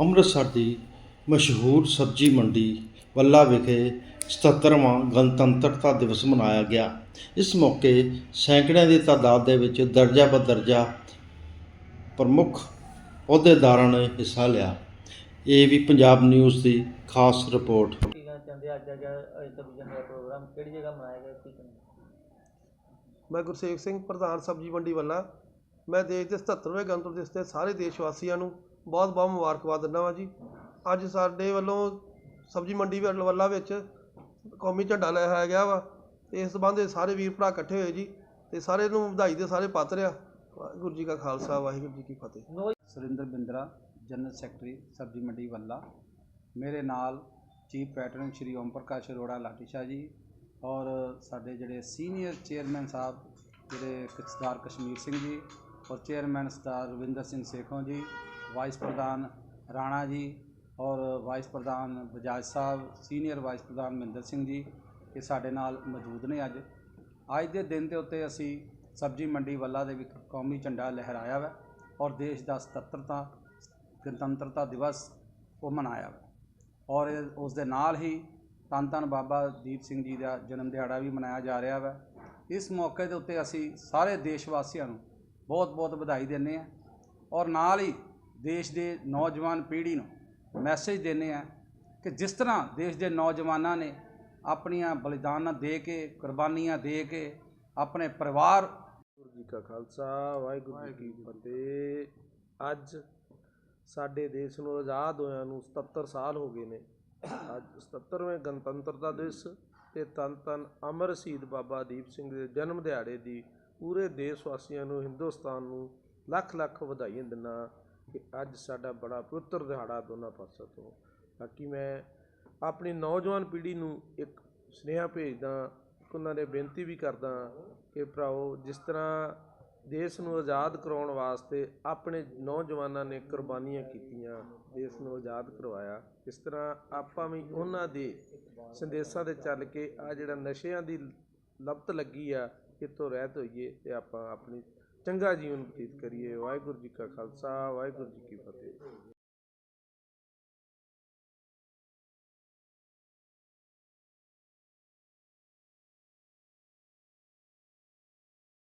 ਅੰਮ੍ਰਿਤਸਰ ਦੀ ਮਸ਼ਹੂਰ ਸਬਜ਼ੀ ਮੰਡੀ ਵੱਲਾ ਵਿਖੇ 77ਵਾਂ ਗਣਤੰਤਰਤਾ ਦਿਵਸ ਮਨਾਇਆ ਗਿਆ। ਇਸ ਮੌਕੇ ਸੈਂਕੜਿਆਂ ਦੀ ਤਾਦਾਦ ਦੇ ਵਿੱਚ ਦਰਜਾ ਬਦਰਜਾ ਪ੍ਰਮੁੱਖ ਅਹੁਦੇਦਾਰਾਂ ਨੇ ਹਿੱਸਾ ਲਿਆ। ਇਹ ਵੀ ਪੰਜਾਬ ਨਿਊਜ਼ ਦੀ ਖਾਸ ਰਿਪੋਰਟ। ਕੀ ਕਹਿਣਾ ਚਾਹੁੰਦੇ ਅੱਜ ਅੱਜ ਅੱਜ ਸਬਜ਼ੀ ਦਾ ਪ੍ਰੋਗਰਾਮ। ਕਿਹੜੀ ਜਗ੍ਹਾ ਮਨਾਇਆ ਗਿਆ? ਕੀ ਕਹਿੰਦੇ? ਮੈਂ ਗੁਰਸੇਵਕ ਸਿੰਘ ਪ੍ਰਧਾਨ ਸਬਜ਼ੀ ਮੰਡੀ ਵੱਲਾ। ਮੈਂ ਦੇਸ਼ ਦੇ 77ਵੇਂ ਗਣਤੰਤਰ ਦਿਵਸ ਤੇ ਸਾਰੇ ਦੇਸ਼ ਵਾਸੀਆਂ ਨੂੰ ਬਹੁਤ ਬਹੁਤ ਮੁਬਾਰਕਬਾਦ ਦਿੰਦਾ ਵਾਂ ਜੀ। ਅੱਜ ਸਾਡੇ ਵੱਲੋਂ ਸਬਜ਼ੀ ਮੰਡੀ ਵੱਲ- ਵੱਲਾ ਵਿੱਚ ਕੌਮੀ ਝੰਡਾ ਲਹਿਰਾਇਆ ਗਿਆ ਵਾ ਅਤੇ ਇਸ ਸੰਬੰਧ ਵਿੱਚ ਸਾਰੇ ਵੀਰ ਭਰਾ ਇਕੱਠੇ ਹੋਏ ਜੀ ਅਤੇ ਸਾਰੇ ਨੂੰ ਵਧਾਈ ਦੇ ਸਾਰੇ ਪਾਤਰ ਆ। ਵਾਹਿਗੁਰੂ ਜੀ ਕਾ ਖਾਲਸਾ, ਵਾਹਿਗੁਰੂ ਜੀ ਕੀ ਫਤਿਹ। ਸੁਰਿੰਦਰ ਬਿੰਦਰਾ, ਜਨਰਲ ਸੈਕਟਰੀ, ਸਬਜ਼ੀ ਮੰਡੀ ਵੱਲਾ। ਮੇਰੇ ਨਾਲ ਚੀਫ ਪੈਟਰਨ ਸ਼੍ਰੀ ਓਮ ਪ੍ਰਕਾਸ਼ ਅਰੋੜਾ ਲਾਟੀਸ਼ਾ ਜੀ ਔਰ ਸਾਡੇ ਜਿਹੜੇ ਸੀਨੀਅਰ ਚੇਅਰਮੈਨ ਸਾਹਿਬ, ਜਿਹੜੇ ਸਰਦਾਰ ਕਸ਼ਮੀਰ ਸਿੰਘ ਜੀ ਔਰ ਚੇਅਰਮੈਨ ਸਰਦਾਰ ਰਵਿੰਦਰ ਸਿੰਘ ਸੇਖੋਂ ਜੀ ਵਾਈਸ ਪ੍ਰਧਾਨ ਰਾਣਾ ਜੀ ਔਰ ਵਾਈਸ ਪ੍ਰਧਾਨ ਬਜਾਜ ਸਾਹਿਬ ਸੀਨੀਅਰ ਵਾਈਸ ਪ੍ਰਧਾਨ ਮਹਿੰਦਰ ਸਿੰਘ ਜੀ ਇਹ ਸਾਡੇ ਨਾਲ ਮੌਜੂਦ ਨੇ ਅੱਜ। ਅੱਜ ਦੇ ਦਿਨ ਦੇ ਉੱਤੇ ਅਸੀਂ ਸਬਜ਼ੀ ਮੰਡੀ ਵੱਲਾ ਦੇ ਵਿੱਚ ਕੌਮੀ ਝੰਡਾ ਲਹਿਰਾਇਆ ਵਾ ਔਰ ਦੇਸ਼ ਦਾ 77ਤਾਂ ਗਣਤੰਤਰਤਾ ਦਿਵਸ ਉਹ ਮਨਾਇਆ ਵਾ। ਔਰ ਉਸ ਦੇ ਨਾਲ ਹੀ ਧੰਨ ਧੰਨ ਬਾਬਾ ਦੀਪ ਸਿੰਘ ਜੀ ਦਾ ਜਨਮ ਦਿਹਾੜਾ ਵੀ ਮਨਾਇਆ ਜਾ ਰਿਹਾ ਵਾ। ਇਸ ਮੌਕੇ ਦੇ ਉੱਤੇ ਅਸੀਂ ਸਾਰੇ ਦੇਸ਼ ਵਾਸੀਆਂ ਨੂੰ ਬਹੁਤ ਬਹੁਤ ਵਧਾਈ ਦਿੰਦੇ ਹਾਂ ਔਰ ਨਾਲ ਹੀ ਦੇਸ਼ ਦੇ ਨੌਜਵਾਨ ਪੀੜ੍ਹੀ ਨੂੰ ਮੈਸੇਜ ਦਿੰਦੇ ਹਾਂ ਕਿ ਜਿਸ ਤਰ੍ਹਾਂ ਦੇਸ਼ ਦੇ ਨੌਜਵਾਨਾਂ ਨੇ ਆਪਣੀਆਂ ਬਲੀਦਾਨਾਂ ਦੇ ਕੇ ਕੁਰਬਾਨੀਆਂ ਦੇ ਕੇ ਆਪਣੇ ਪਰਿਵਾਰ ਜੀ ਕਾ ਖਾਲਸਾ ਵਾਹਿਗੁਰੂ ਜੀ ਕੀ ਫਤਿਹ। ਅੱਜ ਸਾਡੇ ਦੇਸ਼ ਨੂੰ ਆਜ਼ਾਦ ਹੋਇਆਂ ਨੂੰ 77 ਸਾਲ ਹੋ ਗਏ ਨੇ। ਅੱਜ 77ਵੇਂ ਗਣਤੰਤਰਤਾ ਦਿਵਸ ਤੇ ਤਨ ਤਨ ਅਮਰ ਸ਼ਹੀਦ ਬਾਬਾ ਦੀਪ ਸਿੰਘ ਦੇ ਜਨਮ ਦਿਹਾੜੇ ਦੀ ਪੂਰੇ ਦੇਸ਼ ਵਾਸੀਆਂ ਨੂੰ ਹਿੰਦੁਸਤਾਨ ਨੂੰ ਲੱਖ ਲੱਖ ਵਧਾਈਆਂ ਦਿੰਦਾ ਕਿ ਅੱਜ ਸਾਡਾ ਬੜਾ ਪਵਿੱਤਰ ਦਿਹਾੜਾ ਦੋਨਾਂ ਪਾਸਿਆਂ ਤੋਂ। ਬਾਕੀ ਮੈਂ ਆਪਣੀ ਨੌਜਵਾਨ ਪੀੜ੍ਹੀ ਨੂੰ ਇੱਕ ਸੁਨੇਹਾ ਭੇਜਦਾ ਉਹਨਾਂ ਦੇ ਬੇਨਤੀ ਵੀ ਕਰਦਾ ਕਿ ਭਰਾਓ ਜਿਸ ਤਰ੍ਹਾਂ ਦੇਸ਼ ਨੂੰ ਆਜ਼ਾਦ ਕਰਾਉਣ ਵਾਸਤੇ ਆਪਣੇ ਨੌਜਵਾਨਾਂ ਨੇ ਕੁਰਬਾਨੀਆਂ ਕੀਤੀਆਂ, ਦੇਸ਼ ਨੂੰ ਆਜ਼ਾਦ ਕਰਵਾਇਆ, ਇਸ ਤਰ੍ਹਾਂ ਆਪਾਂ ਵੀ ਉਹਨਾਂ ਦੇ ਸੰਦੇਸ਼ਾਂ ਤੇ ਚੱਲ ਕੇ ਆ ਜਿਹੜਾ ਨਸ਼ਿਆਂ ਦੀ ਲਪਤ ਲੱਗੀ ਆ ਇਹ ਰਹਿਤ ਹੋਈਏ ਤੇ ਆਪਾਂ ਆਪਣੀ ਚੰਗਾ ਜੀਵਨ ਬਤੀਤ ਕਰੀਏ। ਵਾਹਿਗੁਰੂ ਜੀ ਕਾ ਖਾਲਸਾ ਵਾਹਿਗੁਰੂ ਜੀ ਕੀ ਫਤਿਹ।